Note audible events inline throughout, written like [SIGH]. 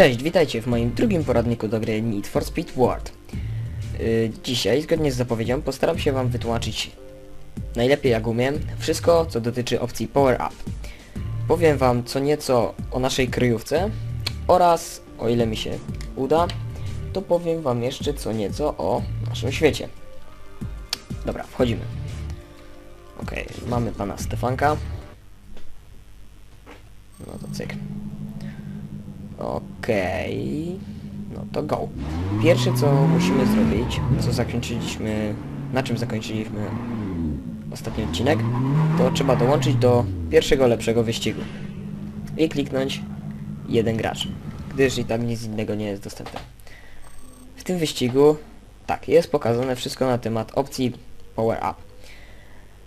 Cześć, witajcie w moim drugim poradniku do gry Need for Speed World. Yy, dzisiaj, zgodnie z zapowiedzią, postaram się wam wytłumaczyć najlepiej jak umiem wszystko, co dotyczy opcji Power Up. Powiem wam co nieco o naszej kryjówce oraz, o ile mi się uda, to powiem wam jeszcze co nieco o naszym świecie. Dobra, wchodzimy. Okej, mamy pana Stefanka. No to cyk. Okej. No to go. Pierwsze co musimy zrobić, co zakończyliśmy, na czym zakończyliśmy ostatni odcinek, to trzeba dołączyć do pierwszego lepszego wyścigu. I kliknąć jeden gracz, gdyż i tam nic innego nie jest dostępne. W tym wyścigu, tak, jest pokazane wszystko na temat opcji Power Up.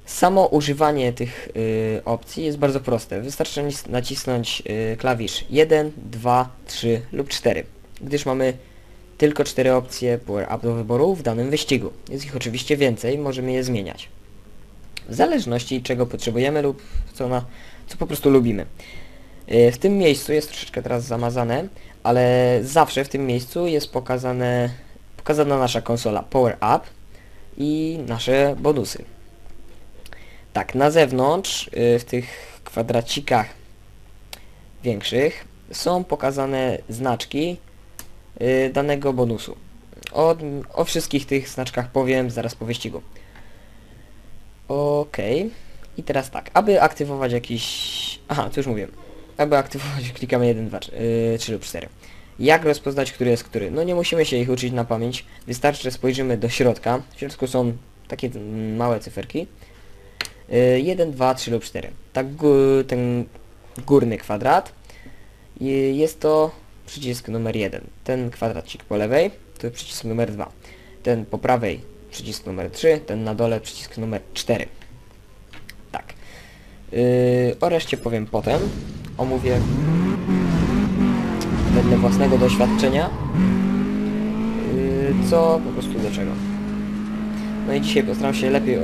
Samo używanie tych y, opcji jest bardzo proste. Wystarczy nacisnąć y, klawisz 1, 2, 3 lub 4, gdyż mamy tylko 4 opcje Power Up do wyboru w danym wyścigu. Jest ich oczywiście więcej, możemy je zmieniać. W zależności czego potrzebujemy lub co, na, co po prostu lubimy. Y, w tym miejscu jest troszeczkę teraz zamazane, ale zawsze w tym miejscu jest pokazane, pokazana nasza konsola Power Up i nasze bonusy. Tak, na zewnątrz, y, w tych kwadracikach większych, są pokazane znaczki y, danego bonusu. O, o wszystkich tych znaczkach powiem zaraz po wyścigu. Okej. I teraz tak, aby aktywować jakiś... Aha, to już mówiłem. Aby aktywować [LAUGHS] klikamy 1, 2, 3 lub 4. Jak rozpoznać, który jest który? No nie musimy się ich uczyć na pamięć. Wystarczy, że spojrzymy do środka. W środku są takie mm, małe cyferki. 1, 2, 3 lub 4. Tak ten górny kwadrat jest to przycisk numer 1. Ten kwadracik po lewej to przycisk numer 2. Ten po prawej przycisk numer 3, ten na dole przycisk numer 4. Tak. Yy, o reszcie powiem potem. Omówię wedle własnego doświadczenia yy, co po prostu do czego. No i dzisiaj postaram się lepiej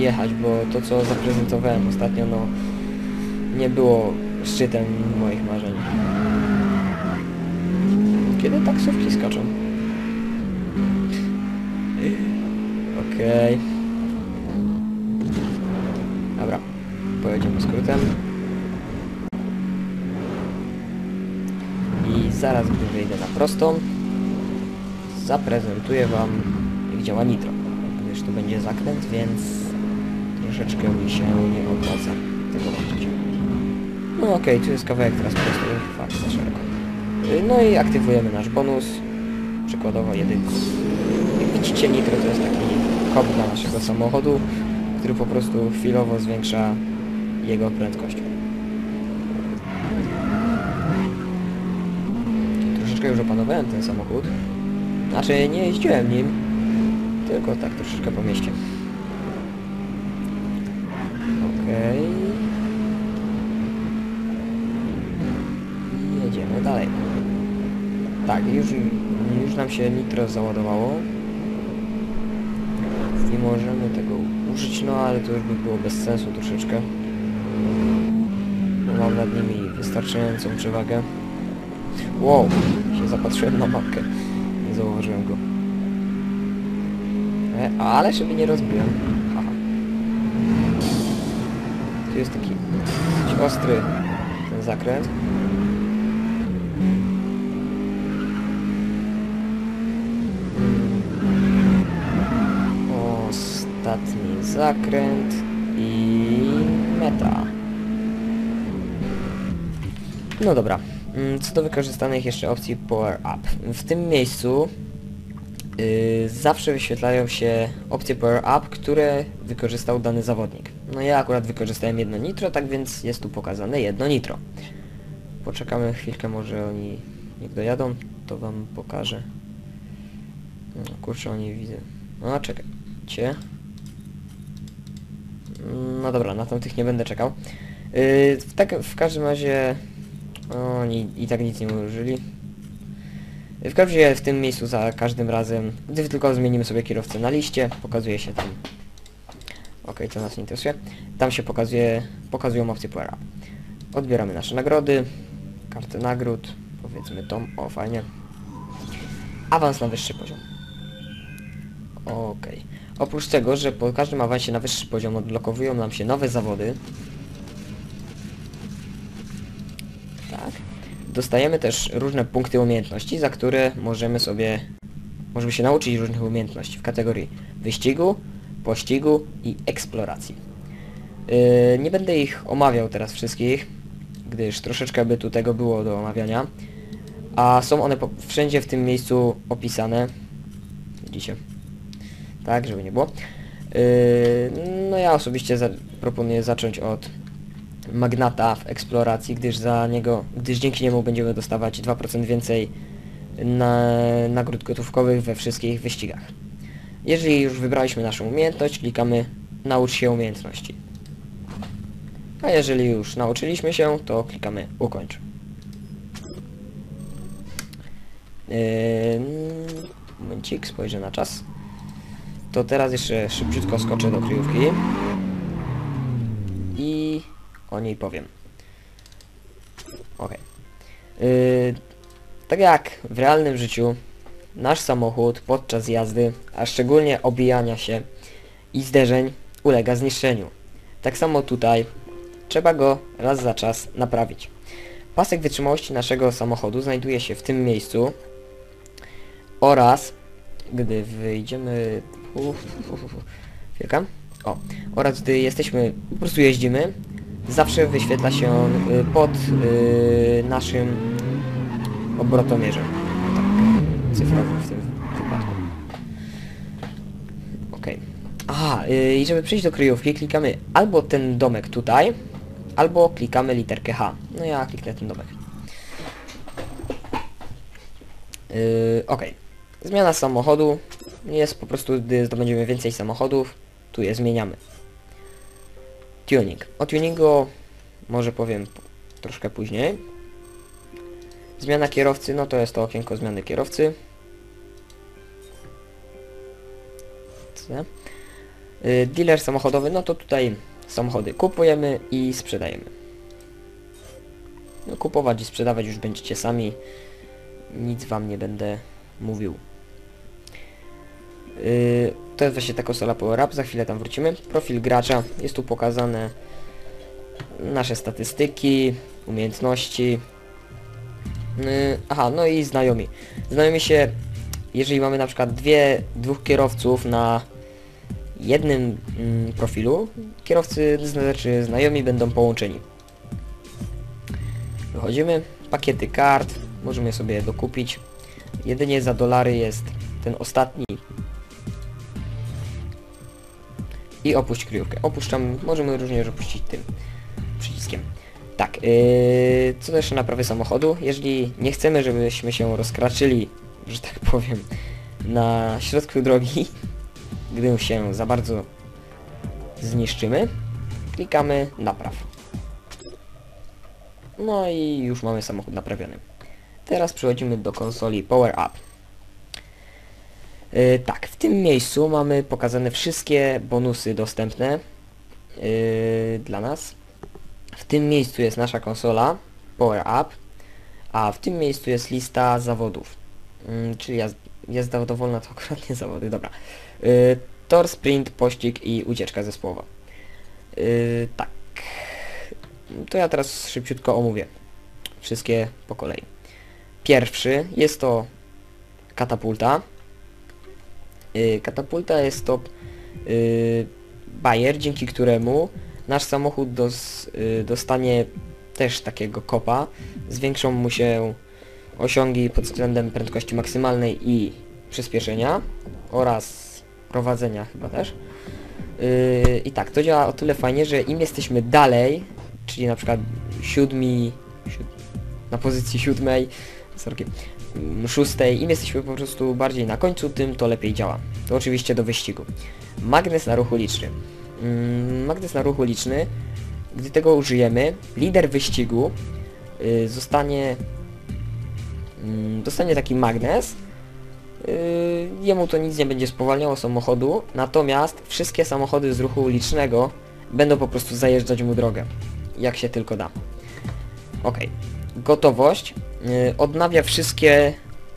jechać, bo to co zaprezentowałem ostatnio, no nie było szczytem moich marzeń. Kiedy taksówki skaczą? Okej. Dobra, pojedziemy skrótem. I zaraz, gdy wyjdę na prostą, zaprezentuję Wam, jak działa nitro. Gdyż tu będzie zakręt, więc troszeczkę mi się nie opłaca tego włączyć. No okej, tu jest kawałek teraz prosty, fakt za szeroko. Y, No i aktywujemy nasz bonus, przykładowo jedynkę. Jak widzicie nitro to jest taki kop dla naszego samochodu, który po prostu chwilowo zwiększa jego prędkość. Troszeczkę już opanowałem ten samochód. Znaczy nie jeździłem nim, tylko tak troszeczkę po mieście. Okej. I jedziemy dalej. Tak, już, już nam się nitro załadowało. I możemy tego użyć, no ale to już by było bez sensu troszeczkę. Bo mam nad nimi wystarczającą przewagę. Wow, się zapatrzyłem na mapkę. Nie zauważyłem go. E, ale żeby nie rozbiłem. Tu jest taki ostry ten zakręt. Ostatni zakręt i meta. No dobra. Mm, Co do wykorzystanych jeszcze opcji Power Up. W tym miejscu yy, zawsze wyświetlają się opcje Power Up, które wykorzystał dany zawodnik. No ja akurat wykorzystałem jedno nitro, tak więc jest tu pokazane jedno nitro. Poczekamy chwilkę, może oni niech dojadą, to wam pokażę. No kurczę, oni widzę. No czekajcie. No dobra, na tamtych nie będę czekał. Yy, tak, w każdym razie oni i tak nic nie użyli. W każdym razie w tym miejscu za każdym razem, gdy tylko zmienimy sobie kierowcę na liście, pokazuje się tam. Ok, to nas nie interesuje. Tam się pokazuje, pokazują opcje Up. Odbieramy nasze nagrody, kartę nagród, Powiedzmy to. O, fajnie. Awans na wyższy poziom. Okej. Oprócz tego, że po każdym awansie na wyższy poziom odblokowują nam się nowe zawody. Tak. Dostajemy też różne punkty umiejętności, za które możemy sobie... Możemy się nauczyć różnych umiejętności w kategorii wyścigu, pościgu i eksploracji. Yy, nie będę ich omawiał teraz wszystkich, gdyż troszeczkę by tu tego było do omawiania. A są one wszędzie w tym miejscu opisane. Widzicie? Tak, żeby nie było. Yy, no ja osobiście za proponuję zacząć od magnata w eksploracji, gdyż za niego, gdyż dzięki niemu będziemy dostawać 2% więcej na, nagród gotówkowych we wszystkich wyścigach. Jeżeli już wybraliśmy naszą umiejętność, klikamy naucz się umiejętności. A jeżeli już nauczyliśmy się, to klikamy ukończ. Yy, momencik, spojrzę na czas. To teraz jeszcze szybciutko skoczę do kryjówki. I o niej powiem. Ok. Yy, tak jak w realnym życiu, nasz samochód podczas jazdy, a szczególnie obijania się i zderzeń ulega zniszczeniu. Tak samo tutaj trzeba go raz za czas naprawić. Pasek wytrzymałości naszego samochodu znajduje się w tym miejscu oraz gdy wyjdziemy... Uf. O. Oraz gdy jesteśmy, po prostu jeździmy, zawsze wyświetla się on y, pod y, naszym obrotomierzem. Cyfrowym w tym wypadku. Okej. Aha, y, i żeby przejść do kryjówki, klikamy albo ten domek tutaj, albo klikamy literkę H. No ja kliknę ten domek. Yy, Okej. Zmiana samochodu jest po prostu, gdy zdobędziemy więcej samochodów, tu je zmieniamy. Tuning. O tuningu może powiem troszkę później. Zmiana kierowcy, no to jest to okienko zmiany kierowcy. Yy, dealer samochodowy, no to tutaj samochody kupujemy i sprzedajemy. No, kupować i sprzedawać już będziecie sami. Nic wam nie będę mówił. Yy, to jest właśnie ta konsola Power Up, za chwilę tam wrócimy. Profil gracza, jest tu pokazane nasze statystyki, umiejętności. Yy, aha, no i znajomi. Znajomi się, jeżeli mamy na przykład dwie, dwóch kierowców na jednym mm, profilu, kierowcy, znaczy znajomi będą połączeni. Wychodzimy, pakiety kart, możemy je sobie dokupić. Jedynie za dolary jest ten ostatni. I opuść kryjówkę. Opuszczam, możemy również opuścić tym przyciskiem. Tak, yy, co jeszcze naprawy samochodu? Jeżeli nie chcemy, żebyśmy się rozkraczyli, że tak powiem, na środku drogi, [LAUGHS] gdy się za bardzo zniszczymy, klikamy napraw. No i już mamy samochód naprawiony. Teraz przechodzimy do konsoli Power Up. Yy, tak, w tym miejscu mamy pokazane wszystkie bonusy dostępne yy, dla nas. W tym miejscu jest nasza konsola Power Up, a w tym miejscu jest lista zawodów. Yy, czyli jazda dowolna to [LAUGHS] akurat nie zawody, dobra. Yy, tor, sprint, pościg i ucieczka zespołowa. Yy, tak. To ja teraz szybciutko omówię. Wszystkie po kolei. Pierwszy jest to katapulta. Yy, katapulta jest to yy, bajer, dzięki któremu nasz samochód dos, yy, dostanie też takiego kopa. Zwiększą mu się osiągi pod względem prędkości maksymalnej i przyspieszenia oraz prowadzenia chyba też. Yy, I tak, to działa o tyle fajnie, że im jesteśmy dalej, czyli na przykład siódmi, siód, na pozycji siódmej, sorry, mm, szóstej, im jesteśmy po prostu bardziej na końcu, tym to lepiej działa. To oczywiście do wyścigu. Magnes na ruchu liczny. Mm, magnes na ruchu liczny, gdy tego użyjemy, lider wyścigu yy, zostanie mm, dostanie taki magnes, Yy, jemu to nic nie będzie spowalniało samochodu, natomiast wszystkie samochody z ruchu ulicznego będą po prostu zajeżdżać mu drogę, jak się tylko da. Ok. gotowość y, odnawia wszystkie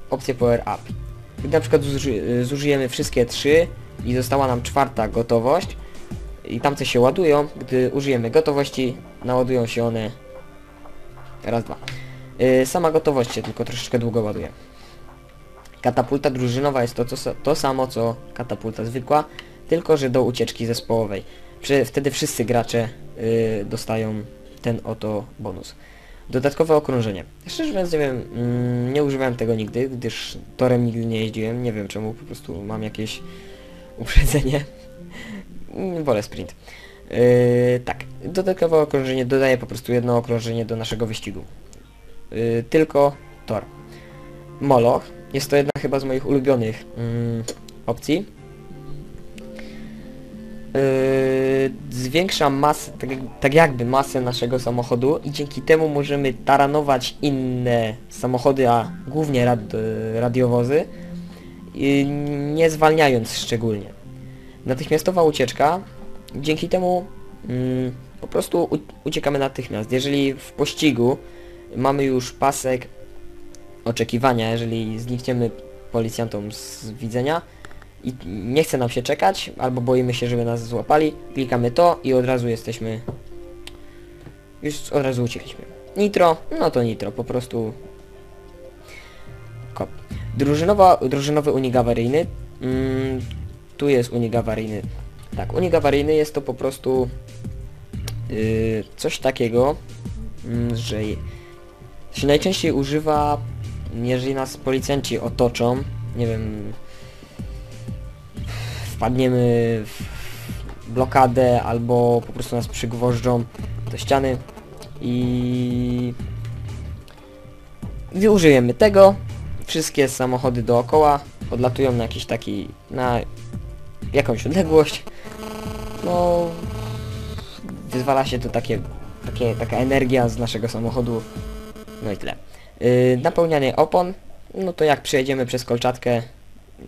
opcje Power Up. Gdy na przykład zuży, y, zużyjemy wszystkie trzy i została nam czwarta gotowość i tam co się ładują, gdy użyjemy gotowości, naładują się one raz, dwa. Y, sama gotowość się tylko troszeczkę długo ładuje. Katapulta drużynowa jest to, sa- to samo co katapulta zwykła, tylko że do ucieczki zespołowej. Przy, wtedy wszyscy gracze y, dostają ten oto bonus. Dodatkowe okrążenie. Szczerze mówiąc nie wiem, mm, nie używałem tego nigdy, gdyż torem nigdy nie jeździłem. Nie wiem czemu, po prostu mam jakieś uprzedzenie. Mm, Wolę sprint. Yy, tak, dodatkowe okrążenie dodaje po prostu jedno okrążenie do naszego wyścigu. Yy, tylko tor. Moloch jest to jedna chyba z moich ulubionych mm, opcji. Yy, zwiększa masę, tak, tak jakby masę naszego samochodu i dzięki temu możemy taranować inne samochody, a głównie rad, radiowozy, yy, nie zwalniając szczególnie. Natychmiastowa ucieczka, dzięki temu mm, po prostu uciekamy natychmiast. Jeżeli w pościgu mamy już pasek oczekiwania, jeżeli znikniemy policjantom z widzenia i nie chce nam się czekać, albo boimy się, żeby nas złapali, klikamy to i od razu jesteśmy... Już od razu uciekliśmy. Nitro, no to nitro, po prostu... Kop. Drużynowa, drużynowy unik awaryjny. Mm, tu jest unik awaryjny. Tak, unik awaryjny jest to po prostu yy, coś takiego, mm, że się najczęściej używa, jeżeli nas policjanci otoczą, nie wiem, wpadniemy w blokadę albo po prostu nas przygwożdżą do ściany i gdy użyjemy tego, wszystkie samochody dookoła odlatują na jakiś taki, na jakąś odległość, no wyzwala się to takie, takie, taka energia z naszego samochodu, no i tyle. Yy, napełnianie opon, no to jak przejedziemy przez kolczatkę,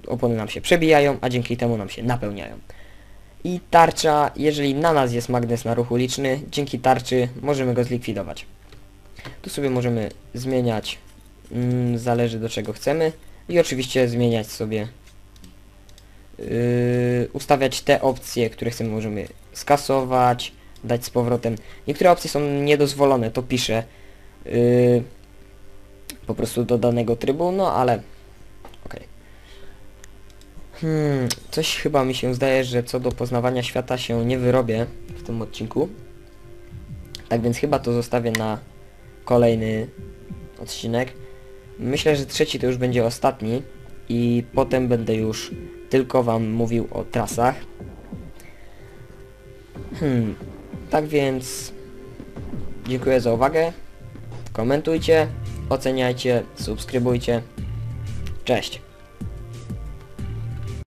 opony nam się przebijają, a dzięki temu nam się napełniają. I tarcza, jeżeli na nas jest magnes na ruch uliczny, dzięki tarczy możemy go zlikwidować. Tu sobie możemy zmieniać, mm, zależy do czego chcemy i oczywiście zmieniać sobie, ustawiać te opcje, które chcemy, możemy skasować, dać z powrotem. Niektóre opcje są niedozwolone, to piszę yy, po prostu do danego trybu, no ale okej. Hmm, coś chyba mi się zdaje, że co do poznawania świata się nie wyrobię w tym odcinku. Tak więc chyba to zostawię na kolejny odcinek. Myślę, że trzeci to już będzie ostatni i potem będę już tylko wam mówił o trasach. Hmm, tak więc dziękuję za uwagę. Komentujcie, oceniajcie, subskrybujcie. Cześć.